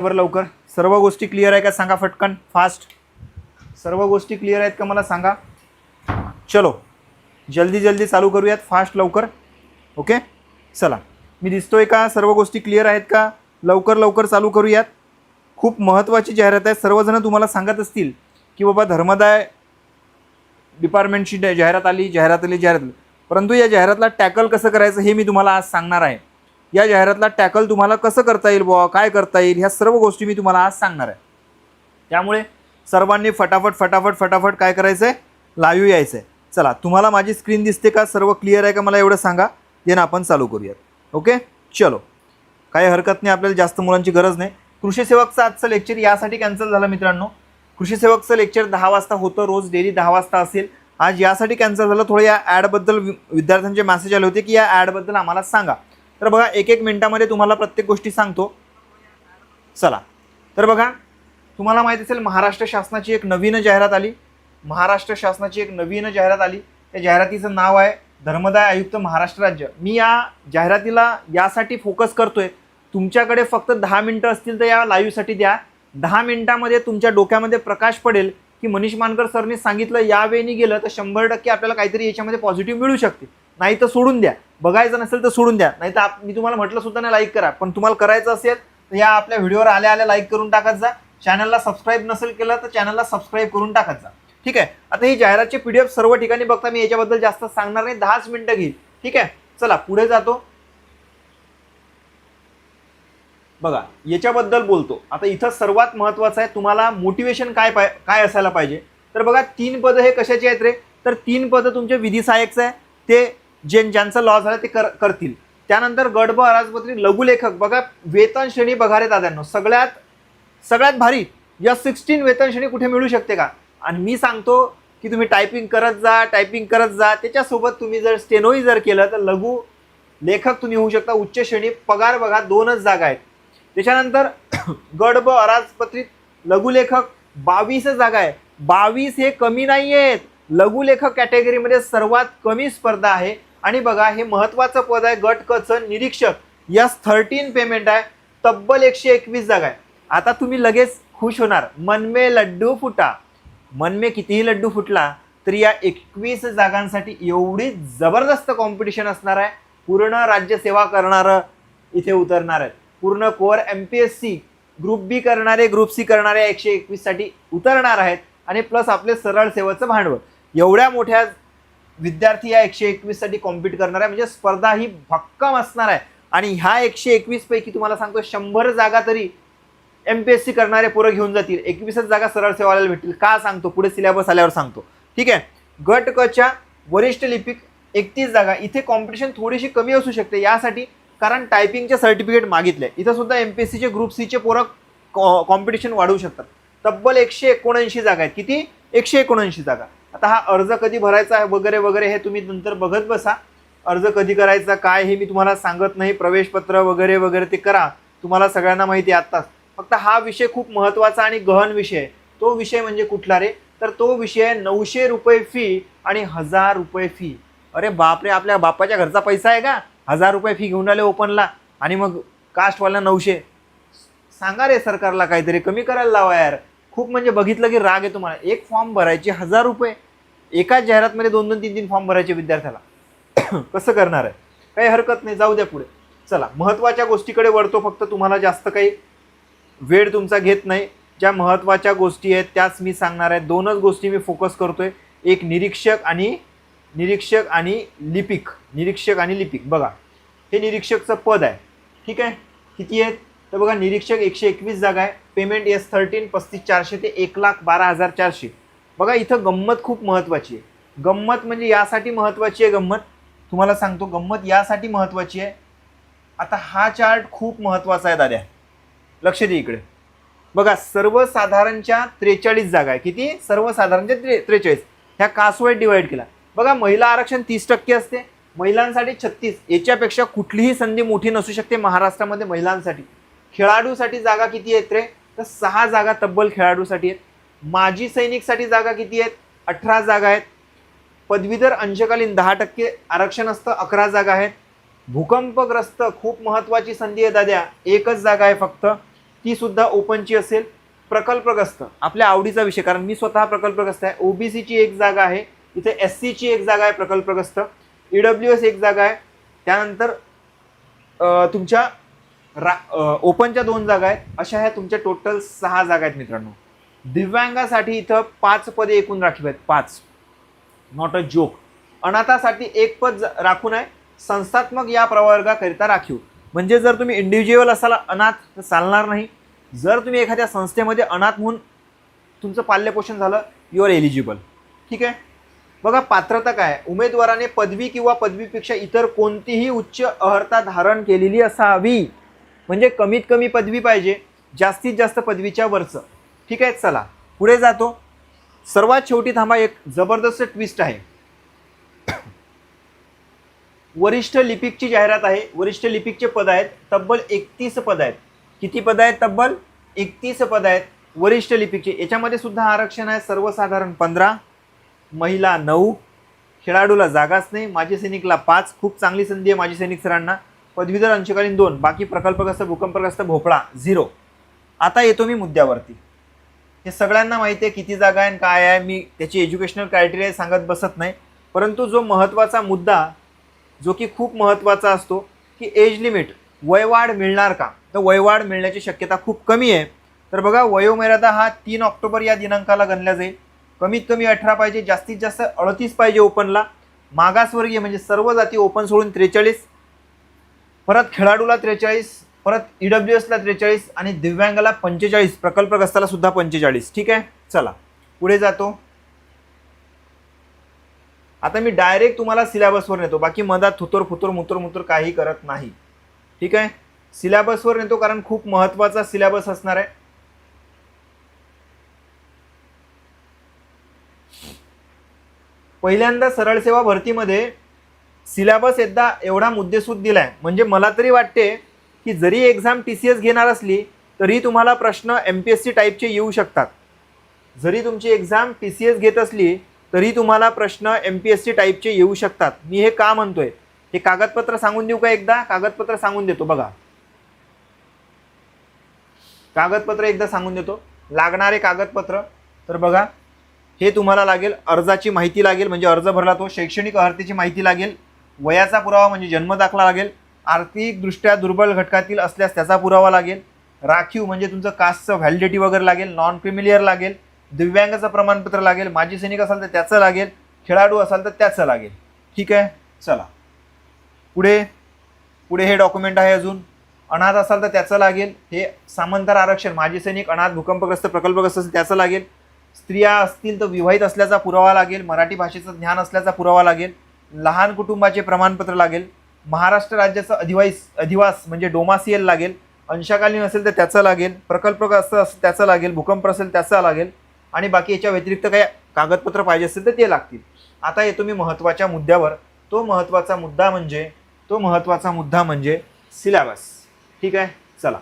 वर लवकर. सर्व गोष्टी क्लिअर आहे का? सांगा फटकन फास्ट सर्व गोष्टी क्लिअर आहेत का मला सांगा? चलो. जल्दी जल्दी चालू करूयात फास्ट लवकर. ओके चला. मी दिसतोय का? सर्व गोष्टी क्लिअर आहेत का? लवकर लवकर चालू करूयात. खूप महत्त्वाची जाहिरात आहे. सर्वजण तुम्हाला सांगत असतील की बाबा धर्मदाय डिपार्टमेंटची डे- जाहिरात आली जाहिरात आली जाहिरात आली. परंतु या जाहिरातला टॅकल कसं करायचं हे मी तुम्हाला आज सांगणार आहे. या जाहिरातला टॅकल तुम्हाला कसं करता येईल बुवा? काय करता येईल? ह्या सर्व गोष्टी मी तुम्हाला आज सांगणार आहे. त्यामुळे सर्वांनी फटाफट फटाफट फटाफट काय करायचं आहे लाईव्ह यायचं आहे चला तुम्हाला माझी स्क्रीन दिसते का? सर्व क्लिअर आहे का? मला एवढं सांगा. देन आपण चालू करूयात. ओके चलो. काही हरकत नाही आपल्याला जास्त मुलांची गरज नाही. कृषी सेवकचं आजचं लेक्चर यासाठी कॅन्सल झालं मित्रांनो. कृषी सेवकचं लेक्चर दहा वाजता होतं. रोज डेली दहा वाजता असेल. आज यासाठी कॅन्सल झालं. थोडं या ॲडबद्दल वि- विद्यार्थ्यांचे मॅसेज आले होते की या ॲडबद्दल आम्हाला सांगा. तर बघा एक एक मिनटामध्ये तुम्हाला प्रत्येक गोष्टी सांगतो. चला. तर बघा तुम्हाला माहिती असेल महाराष्ट्र शासनाची एक नवीन जाहिरात आली. महाराष्ट्र शासनाची एक नवीन जाहिरात आली. त्या जाहिरातीचं नाव आहे धर्मदाय आयुक्त महाराष्ट्र राज्य. मी या जाहिरातीला यासाठी फोकस करतोय. तुमच्याकडे फक्त दहा मिनटं असतील तर या लाईव्हसाठी द्या. दहा मिनटामध्ये तुमच्या डोक्यामध्ये प्रकाश पडेल की मनीष मानकर सरने सांगितलं यावेळी गेलं तर शंभर टक्के आपल्याला काहीतरी याच्यामध्ये पॉझिटिव्ह मिळू शकते. नाही तर सोडून द्या. बघायचं नसेल तर सोडून द्या. नाही तर मी तुम्हाला म्हटलं सुद्धा नाही लाईक करा. पण तुम्हाला करायचं असेल तर या आपल्या व्हिडिओवर आल्या आल्या लाईक करून टाकत जा. चॅनलला सबस्क्राईब नसेल केलं तर चॅनलला सबस्क्राईब करून टाकत जा. ठीक आहे? आता ही जाहिरातचे एफ सर्व ठिकाणी बघता मी याच्याबद्दल जास्त सांगणार नाही. दहाच मिनटं घेईल. ठीक आहे? चला पुढे जातो. बघा याच्याबद्दल बोलतो. आता इथं सर्वात महत्वाचं आहे तुम्हाला मोटिवेशन काय पाय काय असायला पाहिजे. तर बघा तीन पदं हे कशाचे आहेत रे? तर तीन पदं तुमचे विधी सहाय्यकचं आहे. ते जे ज्यांचं लॉ झाला ते कर करतील. त्यानंतर गडब अराजपत्री लघुलेखक. बघा वेतन श्रेणी बघा रे दाद्यांनो सगळ्यात सगळ्यात भारी या सिक्स्टीन वेतन श्रेणी कुठे मिळू शकते का? आणि मी सांगतो की तुम्ही टायपिंग करत जा टायपिंग करत जा. त्याच्यासोबत तुम्ही जर स्टेनोही जर केलं तर लघु लेखक तुम्ही होऊ शकता. उच्च श्रेणी पगार बघा दोनच जागा आहेत. त्याच्यानंतर गडब अराजपत्रित लघुलेखक बावीस जागा आहे. बावीस हे कमी नाही आहेत लघुलेखक कॅटेगरीमध्ये सर्वात कमी स्पर्धा आहे. आणि बघा हे महत्वाचं पद आहे गट कचं निरीक्षक. यस थर्टीन पेमेंट आहे. तब्बल एकशे एकवीस जागा आहे. आता तुम्ही लगेच खुश होणार. मनमे लड्डू फुटा. मनमे कितीही लड्डू फुटला तरी या एकवीस जागांसाठी एवढी जबरदस्त कॉम्पिटिशन असणार आहे. पूर्ण राज्य सेवा करणारं इथे उतरणार आहेत. पूर्ण core M P S C group B करणारे ग्रुप सी करणारे एकशे एकवीससाठी उतरणार आहेत. आणि प्लस आपले सरळ सेवेचं भांडवल. एवढ्या मोठ्या विद्यार्थी या एकशे एकवीससाठी कॉम्पिट करणार आहे. म्हणजे स्पर्धा ही भक्कम असणार आहे. आणि ह्या एकशे एकवीस पैकी तुम्हाला सांगतो शंभर जागा तरी एम पी एस सी करणारे पोरं घेऊन जातील. एकवीसच जागा सरळ सेवाला भेटतील. का सांगतो? पुढे सिलेबस आल्यावर सांगतो. ठीक आहे? गट कच्या वरिष्ठ लिपिक एकतीस जागा. इथे कॉम्पिटिशन थोडीशी कमी असू शकते. यासाठी कारण टायपिंगचे सर्टिफिकेट मागितले. इथं सुद्धा एम पी एस सीचे ग्रुप सीचे पोरं कॉम्पिटिशन वाढवू शकतात. तब्बल एकशे एकोणऐंशी जागा आहेत. किती? एकशे एकोणऐंशी जागा. आता हा अर्ज कधी भरायचा आहे वगैरे वगैरे हे तुम्ही नंतर बघत बसा. अर्ज कधी करायचा काय हे मी तुम्हाला सांगत नाही. प्रवेशपत्र वगैरे वगैरे ते करा. तुम्हाला सगळ्यांना माहिती आहे आत्ताच फक्त हा विषय खूप महत्त्वाचा आणि गहन विषय आहे. तो विषय म्हणजे कुठला रे? तर तो विषय आहे नऊशे रुपये फी आणि हजार रुपये फी अरे बापरे आपल्या बापाच्या घरचा पैसा आहे का? हजार रुपये फी घेऊन आले ओपनला आणि मग कास्टवाला नऊशे. सांगा रे सरकारला काहीतरी. कमी करायला लावा यार. खूप म्हणजे बघितलं की राग आहे तुम्हाला एक फॉर्म भरायचे हजार रुपये. एकाच जाहिरातमध्ये दोन दोन तीन तीन फॉर्म भरायचे विद्यार्थ्याला. कसं करणार आहे? काही हरकत नाही जाऊ द्या पुढे. चला महत्त्वाच्या गोष्टीकडे वळतो फक्त. तुम्हाला जास्त काही वेळ तुमचा घेत नाही. ज्या महत्त्वाच्या गोष्टी आहेत त्याच मी सांगणार आहे. दोनच गोष्टी मी फोकस करतोय. एक निरीक्षक आणि निरीक्षक आणि लिपिक. निरीक्षक आणि लिपिक. बघा हे निरीक्षकचं पद आहे. ठीक आहे? किती आहेत? तर बघा निरीक्षक एकशे एकवीस जागा आहे. पेमेंट एस थर्टीन पस्तीस चारशे ते एक लाख बारा हजार चारशे. बघा इथं गंमत खूप महत्त्वाची आहे. गंमत म्हणजे यासाठी महत्त्वाची आहे गंमत. तुम्हाला सांगतो गंमत यासाठी महत्त्वाची आहे. आता हा चार्ट खूप महत्त्वाचा आहे दाद्या. लक्ष दे इकडे. बघा सर्वसाधारणच्या त्रेचाळीस जागा आहे. किती? सर्वसाधारणच्या त्रे त्रेचाळीस. ह्या कासवाईट डिवाईड केला. बघा महिला आरक्षण तीस टक्के असते. महिलांसाठी छत्तीस. याच्यापेक्षा कुठलीही संधी मोठी नसू शकते महाराष्ट्रामध्ये महिलांसाठी. खेळाडूसाठी जागा किती आहेत रे? तर सहा जागा तब्बल खेळाडूसाठी आहेत. माजी सैनिकसाठी जागा किती आहेत? अठरा जागा आहेत. पदवीधर अंशकालीन दहा टक्के आरक्षण असतं अकरा जागा आहेत. भूकंपग्रस्त खूप महत्त्वाची संधी आहे दाद्या. एकच जागा आहे फक्त. ती सुद्धा ओपनची असेल. प्रकल्पग्रस्त. आपल्या आवडीचा विषय कारण मी स्वतः प्रकल्पग्रस्त आहे. ओबीसीची एक जागा आहे. इथे एस सीची एक जागा आहे प्रकल्पग्रस्त. ईडब्ल्यू एस एक जागा आहे. त्यानंतर तुमच्या रा ओपनच्या दोन जागा आहेत. अशा ह्या तुमच्या टोटल सहा जागा आहेत मित्रांनो. दिव्यांगासाठी इथं पाच पदे एकूण राखीव आहेत. पाच. नॉट अ जोक अनाथासाठी एक पद राखून आहे. संस्थात्मक या प्रवर्गाकरिता राखीव. म्हणजे जर तुम्ही इंडिव्हिज्युअल असाल अनाथ तर चालणार नाही. जर तुम्ही एखाद्या संस्थेमध्ये अनाथ म्हणून तुमचं पाल्यपोषण झालं यू आर एलिजिबल ठीक आहे? बघा पात्रता काय? आहे? उमेदवाराने पदवी किंवा पदवीपेक्षा इतर कोणतीही उच्च अर्हता धारण केलेली असावी. म्हणजे कमीत कमी पदवी पाहिजे जास्तीत जास्त पदवीच्या वरचं. ठीक आहे चला. पुढे जातो. सर्वात शेवटी थांबा एक जबरदस्त ट्विस्ट आहे. वरिष्ठ लिपिकची जाहिरात आहे. वरिष्ठ लिपिकचे पद आहेत तब्बल एकतीस पद आहेत. किती पद आहेत तब्बल? एकतीस पद आहेत वरिष्ठ लिपिकचे. याच्यामध्ये सुद्धा आरक्षण आहे सर्वसाधारण पंधरा. महिला नऊ. खेळाडूला जागाच नाही. माजी सैनिकला पाच. खूप चांगली संधी आहे माजी सैनिक सरांना. पदवीधर अंशकालीन दोन बाकी प्रकल्पग्रस्त भूकंपग्रस्त भोपळा झिरो आता येतो मी मुद्द्यावरती. हे सगळ्यांना माहिती आहे किती जागा आहे आणि काय आहे. मी त्याची एज्युकेशनल क्रायटेरिया सांगत बसत नाही. परंतु जो महत्त्वाचा मुद्दा जो की खूप महत्त्वाचा असतो की एज लिमिट वयवाढ मिळणार का? तर वयवाढ मिळण्याची शक्यता खूप कमी आहे. तर बघा वयोमर्यादा हा तीन ऑक्टोबर या दिनांकाला गणला जाईल. कमीत कमी अठरा पाहिजे जास्तीत जास्त अडतीस पाहिजे ओपनला मागासवर्गीय म्हणजे सर्व जाती ओपन सोडून त्रेचाळीस. परत खेळाडूला त्रेचाळीस परत ई ईडब्ल्यू एसला त्रेचाळीस आणि दिव्यांगाला पंचेचाळीस प्रकल्पग्रस्ताला सुद्धा पंचेचाळीस. ठीक आहे? चला. पुढे जातो. आता मी डायरेक्ट तुम्हाला सिलेबसवर नेतो बाकी मधात थुतोर फुतोर मुतोर मुतोर काही करत नाही. ठीक आहे? सिलेबसवर नेतो कारण खूप महत्त्वाचा सिलेबस असणार आहे. पहिल्यांदा सरळ सेवा भरतीमध्ये सिलॅबस एकदा एवढा मुद्देसूद दिला आहे म्हणजे मला तरी वाटते की जरी एक्झाम टी सी एस घेणार असली तरी तुम्हाला प्रश्न एम पी एस सी टाईपचे येऊ शकतात. जरी तुमची एक्झाम टी सी एस घेत असली तरी तुम्हाला प्रश्न एम पी एस सी टाईपचे येऊ शकतात. मी हे का म्हणतोय? हे कागदपत्र सांगून देऊ का एकदा? कागदपत्र सांगून देतो बघा. कागदपत्र एकदा सांगून देतो. लागणारे कागदपत्र तर बघा हे तुम्हाला लागेल अर्जाची माहिती लागेल म्हणजे अर्ज भरला तो शैक्षणिक अर्हतेची माहिती लागेल वयाचा पुरावा म्हणजे जन्मदाखला लागेल आर्थिकदृष्ट्या दुर्बल घटकातील असल्यास त्याचा पुरावा लागेल राखीव म्हणजे तुमचं कास्टचं व्हॅलिडिटी वगैरे लागेल नॉन क्रिमिलियर लागेल दिव्यांगाचं प्रमाणपत्र लागेल माजी सैनिक असाल तर त्याचं लागेल खेळाडू असाल तर त्याचं लागेल. ठीक आहे? चला. पुढे पुढे हे डॉक्युमेंट आहे अजून. अनाथ असाल तर त्याचं लागेल. हे सामंतर आरक्षण माजी सैनिक अनाथ भूकंपग्रस्त प्रकल्पग्रस्त असेल त्याचं लागेल. स्त्रिया असतील तर विवाहित असल्याचा पुरावा लागेल. मराठी भाषेचं ज्ञान असल्याचा पुरावा लागेल. लहान कुटुंबाचे प्रमाणपत्र लागेल. महाराष्ट्र राज्याचं अधिवास अधिवास म्हणजे डोमासियल लागेल. अंशकालीन असेल तर त्याचं लागेल. प्रकल्पग्रस्त असं त्याचं लागेल. भूकंप असेल त्याचं लागेल. आणि बाकी याच्या व्यतिरिक्त काही कागदपत्र पाहिजे असेल तर ते लागतील. आता येतो मी महत्त्वाच्या मुद्द्यावर. तो महत्त्वाचा मुद्दा म्हणजे तो महत्त्वाचा मुद्दा म्हणजे सिलॅबस. ठीक आहे? चला.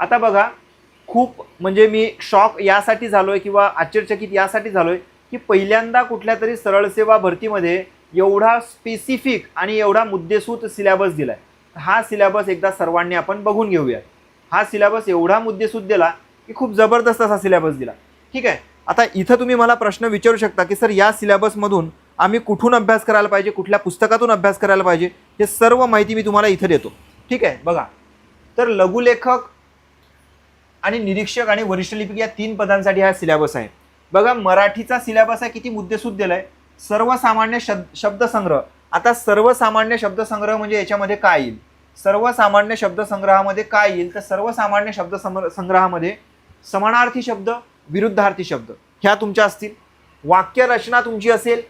आता बघा खूप म्हणजे मी शॉक यासाठी झालो आहे किंवा आश्चर्यचकित यासाठी झालो आहे की पहिल्यांदा कुठल्या तरी सरळ सेवा भरतीमध्ये एवढा स्पेसिफिक आणि एवढा मुद्देसूद सिलेबस दिला आहे हा सिलेबस एकदा सर्वांनी आपण बघून घेऊया. हा सिलेबस एवढा मुद्देसूद दिला की खूप जबरदस्त असा सिलेबस दिला. ठीक आहे? आता इथं तुम्ही मला प्रश्न विचारू शकता की सर या सिलेबसमधून आम्ही कुठून अभ्यास करायला पाहिजे? कुठल्या पुस्तकातून अभ्यास करायला पाहिजे? हे सर्व माहिती मी तुम्हाला इथं देतो. ठीक आहे? बघा. तर लघुलेखक आणि निरीक्षक आणि वरिष्ठ लिपिक या तीन पदांसाठी हा सिलेबस आहे. बघा मराठीचा सिलेबस आहे किती मुद्देसूद आहे सर्वसामान्य शब्द शब्दसंग्रह. आता सर्वसामान्य शब्दसंग्रह म्हणजे याच्यामध्ये काय येईल? सर्वसामान्य शब्दसंग्रहामध्ये काय येईल? तर सर्वसामान्य शब्द संग्रहामध्ये समानार्थी शब्द विरुद्धार्थी शब्द. ह्या तुमच्या असतील. वाक्यरचना तुमची असेल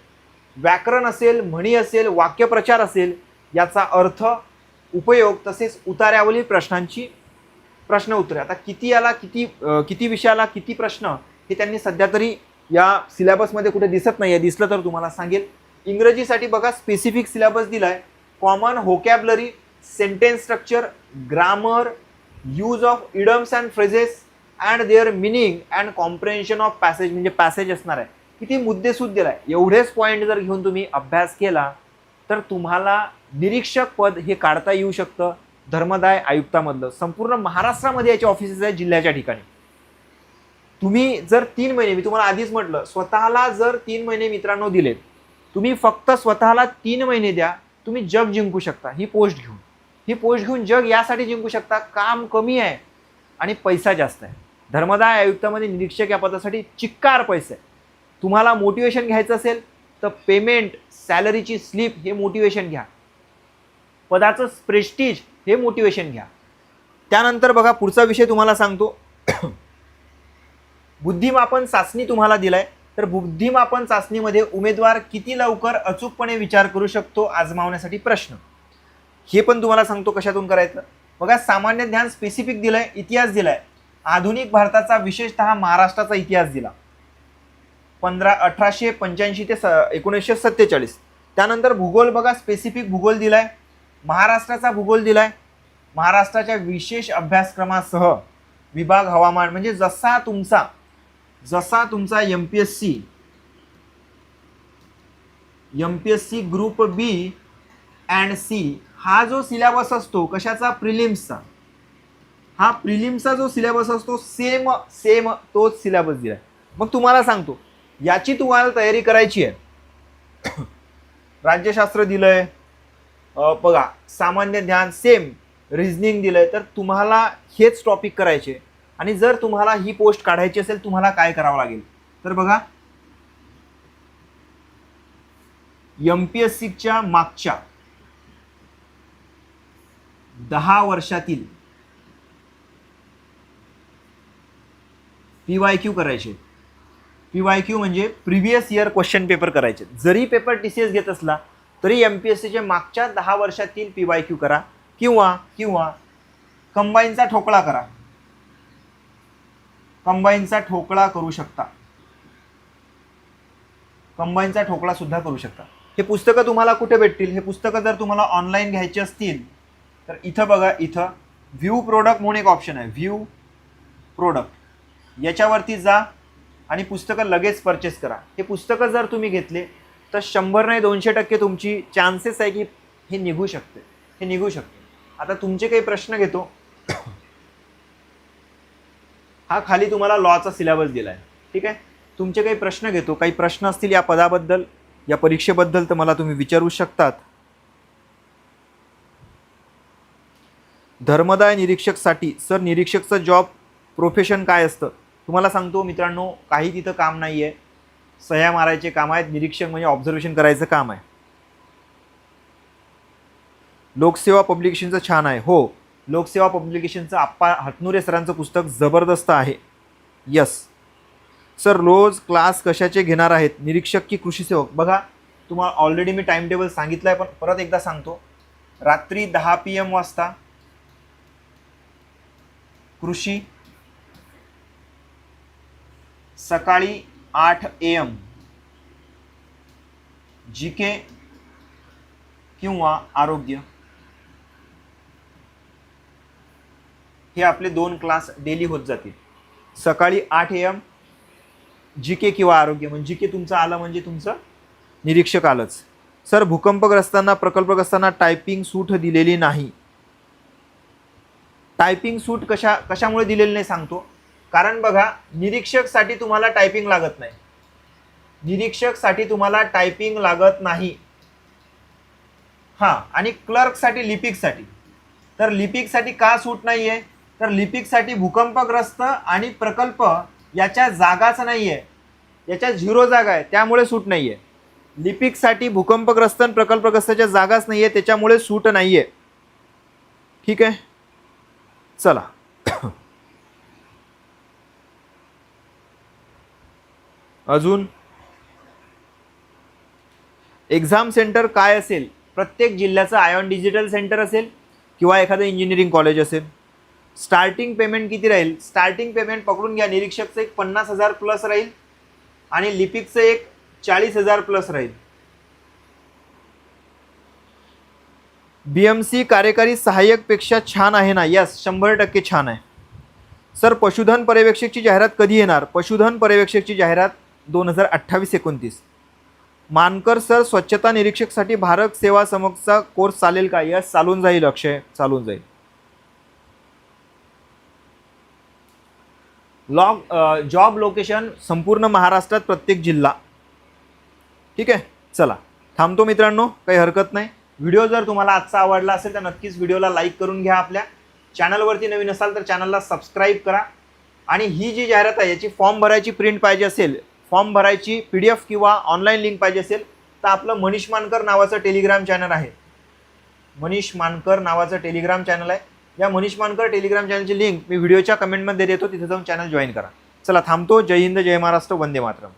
व्याकरण असेल म्हणी असेल वाक्यप्रचार असेल याचा अर्थ उपयोग तसेच उतार्यावरील प्रश्नांची प्रश्न उत्तरे. आता किती याला किती किती विषयाला किती प्रश्न हे त्यांनी सध्या तरी या सिलेबसमध्ये कुठे दिसत नाही आहे दिसलं तर तुम्हाला सांगेल. इंग्रजीसाठी बघा स्पेसिफिक सिलेबस दिला आहे common vocabulary sentence structure grammar use of idioms and phrases and their meaning and comprehension of passage म्हणजे पॅसेज असणार आहे. किती मुद्देसूद दिला आहे एवढेच पॉईंट जर घेऊन तुम्ही अभ्यास केला तर तुम्हाला निरीक्षक पद हे काढता येऊ शकतं. धर्मदाय आयुक्तामधलं. संपूर्ण महाराष्ट्रामध्ये याचे ऑफिसेस आहेत जिल्ह्याच्या ठिकाणी. तुम्ही जर तीन महिने मी तुम्हाला आधीच म्हटलं स्वतःला जर तीन महिने मित्रांनो दिलेत तुम्ही फक्त स्वतःला तीन महिने द्या तुम्ही जग जिंकू शकता. ही पोस्ट घेऊन. ही पोस्ट घेऊन जग यासाठी जिंकू शकता. काम कमी आहे आणि पैसा जास्त आहे. धर्मदाय आयुक्तामध्ये निरीक्षक या पदासाठी चिक्कार पैसे आहे तुम्हाला मोटिवेशन घ्यायचं असेल तर पेमेंट सॅलरीची स्लिप हे मोटिवेशन घ्या. पदाचं प्रेस्टीज हे मोटिवेशन घ्या. त्यानंतर बघा पुढचा विषय तुम्हाला सांगतो. बुद्धिमापन चाचणी तुम्हाला दिलाय तर बुद्धिमापन चाचणीमध्ये उमेदवार किती लवकर अचूकपणे विचार करू शकतो आजमावण्यासाठी प्रश्न. हे पण तुम्हाला सांगतो कशातून करायचं. बघा सामान्य ज्ञान स्पेसिफिक दिलंय इतिहास दिलाय. आधुनिक भारताचा विशेषतः महाराष्ट्राचा इतिहास दिला. पंधरा अठराशे पंच्याऐंशी ते स एकोणीसशे सत्तेचाळीस. त्यानंतर भूगोल बघा स्पेसिफिक भूगोल दिलाय. महाराष्ट्राचा भूगोल दिलाय. महाराष्ट्राच्या विशेष अभ्यासक्रमासह विभाग हवामान म्हणजे जसा तुमचा जसा तुमचा M P S C M P S C group B and C हा जो सिलेबस असतो कशाचा? प्रिलिम्सचा हा प्रिलिम्सचा जो सिलेबस असतो सेम सेम तोच सिलेबस दिला मग तुम्हाला सांगतो याची तुम्हाला तयारी करायची आहे. राज्यशास्त्र दिलंय. आहे बघा सामान्य ज्ञान सेम रिझनिंग दिलंय. तर तुम्हाला हेच टॉपिक करायचे आणि जर तुम्हाला ही पोस्ट काढायची असेल तुम्हाला काय करावं लागेल? तर बघा एम पी एस सीच्या मागच्या दहा वर्षातील पी वाय क्यू करायचे. पी वाय क्यू म्हणजे प्रिव्हियस इयर क्वेश्चन पेपर करायचे. जरी पेपर टी सी एस घेत असला तरी एम पी एस सीचे मागच्या दहा वर्षातील पी वाय क्यू करा किंवा किंवा कंबाईनचा ठोकळा करा. कंबाईनचा ठोकळा करू शकता. कंबाईनचा ठोकळा सुद्धा करू शकता. हे पुस्तकं तुम्हाला कुठे भेटतील? हे पुस्तकं जर तुम्हाला ऑनलाईन घ्यायची असतील तर इथं बघा इथं व्ह्यू प्रोडक्ट म्हणून एक ऑप्शन आहे. व्ह्यू प्रोडक्ट याच्यावरती जा आणि पुस्तकं लगेच परचेस करा. हे पुस्तकं जर तुम्ही घेतले तर शंभर नाही दोनशे टक्के तुमची चान्सेस आहे की हे निघू शकते. हे निघू शकते. आता तुमचे काही प्रश्न घेतो. हा खाली तुम्हाला लॉचा सिलेबस दिला आहे ठीक आहे? तुमचे काही प्रश्न घेतो. काही प्रश्न असतील या पदाबद्दल या परीक्षेबद्दल तर मला तुम्ही विचारू शकतात. धर्मदाय निरीक्षकसाठी सर निरीक्षकचं जॉब प्रोफेशन काय असतं? तुम्हाला सांगतो मित्रांनो काही तिथं काम नाही आहे सह्या मारायचे काम आहेत. निरीक्षक म्हणजे ऑब्झर्वेशन करायचं काम आहे. लोकसेवा पब्लिकेशनचं छान आहे. हो. लोकसेवा पब्लिकेशनचं आप्पा हतनुरे सरांचं पुस्तक जबरदस्त आहे. यस सर रोज क्लास कशाचे घेणार आहेत? निरीक्षक की कृषी सेवक? बघा तुम्हाला ऑलरेडी मी टाईम टेबल सांगितलं आहे पण परत एकदा सांगतो. रात्री दहा पी एम वाजता कृषी सकाळी आठ ए एम जी के किंवा आरोग्य हे आपले दोन क्लास डेली होत जातील. सकाळी आठ ए एम जी के किंवा आरोग्य म्हणजे जी के तुमचं आलं म्हणजे तुमचं निरीक्षक आलंच. सर भूकंपग्रस्तांना प्रकल्पग्रस्तांना टायपिंग सूट दिलेली नाही. टायपिंग सूट कशा कशामुळे दिलेली नाही सांगतो. कारण बघा निरीक्षकसाठी तुम्हाला टायपिंग लागत नाही. निरीक्षकसाठी तुम्हाला टायपिंग लागत नाही. हां आणि क्लर्कसाठी लिपिकसाठी. तर लिपिकसाठी का सूट नाही आहे तर लिपिकसाठी भूकंपग्रस्त आणि प्रकल्प याच्या जागाच नाही आहे याच्या झिरो जागा आहे त्यामुळे सूट नाही आहे लिपिकसाठी भूकंपग्रस्त आणि प्रकल्पग्रस्ताच्या जागाच नाही आहे त्याच्यामुळे सूट नाही आहे ठीक आहे? चला. अजून? एक्झाम सेंटर काय असेल? प्रत्येक जिल्ह्याचं आयॉन डिजिटल सेंटर असेल किंवा एखादं इंजिनिअरिंग कॉलेज असेल? स्टार्टिंग पेमेंट किती राहील? स्टार्टिंग पेमेंट पकडून घ्या. निरीक्षकचं एक पन्नास हजार प्लस राहील. आणि लिपिकचं एक चाळीस हजार प्लस राहील. बी एम सी कार्यकारी सहाय्यकपेक्षा छान आहे ना? यस शंभर टक्के छान आहे. सर पशुधन पर्यवेक्षकची जाहिरात कधी येणार? पशुधन पर्यवेक्षकची जाहिरात दोन हजार अठ्ठावीस एकोणतीस. मानकर सर स्वच्छता निरीक्षकसाठी भारत सेवा समोरचा कोर्स चालेल का? यस चालून जाईल अक्षय. चालून जाईल. लॉग जॉब लोकेशन संपूर्ण महाराष्ट्रात प्रत्येक जिल्हा. ठीक आहे? चला. थांबतो मित्रांनो काही हरकत नाही. व्हिडिओ जर तुम्हाला आजचा आवडला असेल तर नक्कीच व्हिडिओला लाईक करून घ्या आपल्या. चॅनलवरती नवीन असाल तर चॅनलला सबस्क्राईब करा. आणि ही जी जाहिरात आहे याची फॉर्म भरायची प्रिंट पाहिजे असेल फॉर्म भरायची पी डी एफ किंवा ऑनलाईन लिंक पाहिजे असेल तर आपलं मनीष मानकर नावाचं टेलिग्राम चॅनल आहे. मनीष मानकर नावाचं टेलिग्राम चॅनल आहे. या मनीष मानकर टेलिग्राम चॅनलची लिंक मी व्हिडिओच्या कमेंटमध्ये देतो तिथे जाऊन चॅनल जॉईन करा. चला थांबतो. जय हिंद जय महाराष्ट्र वंदे मातरम.